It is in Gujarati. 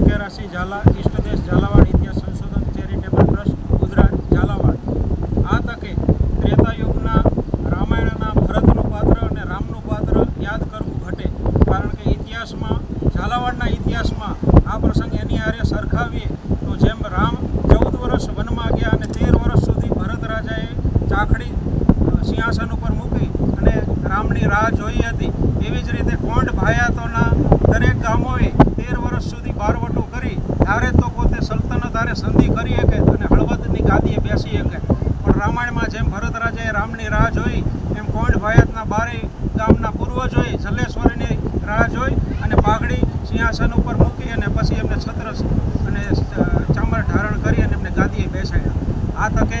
વિજયરાજસિંહ ઝાલા ઈષ્ટદેશ ઝાલાવાડ ઇતિહાસ સંશોધન ચેરિટેબલ ટ્રસ્ટ, ગુજરાત ઝાલાવાડ. આ તકે ત્રેતા યુગના રામાયણના ભરતનું પાત્ર અને રામનું પાત્ર યાદ કરવું ઘટે. કારણ કે ઇતિહાસમાં, ઝાલાવાડના ઇતિહાસમાં આ પ્રસંગ એની હારે સરખાવીએ તો જેમ રામ ચૌદ વર્ષ વનમાં ગયા અને તેર વર્ષ સુધી ભરત રાજાએ ચાખડી સિંહાસન ઉપર મૂકી અને રામની રાહ જોઈ હતી, એવી જ રીતે કોંડ ભાયાતોના દરેક ગામોએ બારવટો કરી ત્યારે તો પોતે સલ્તનત હારે સંધિ કરી શકે અને હળવદની ગાદીએ બેસી શકે. પણ રામાયણમાં જેમ ભરત રાજાએ રામની રાહ જોઈ, એમ કોંડ ભાયાતના બારે ગામના પૂર્વજોએ જલેશ્વરીની રાહ જોઈ અને પાઘડી સિંહાસન ઉપર મૂકી અને પછી એમને છત્ર અને ચામર ધારણ કરી અને એમને ગાદીએ બેસાડ્યા. આ તકે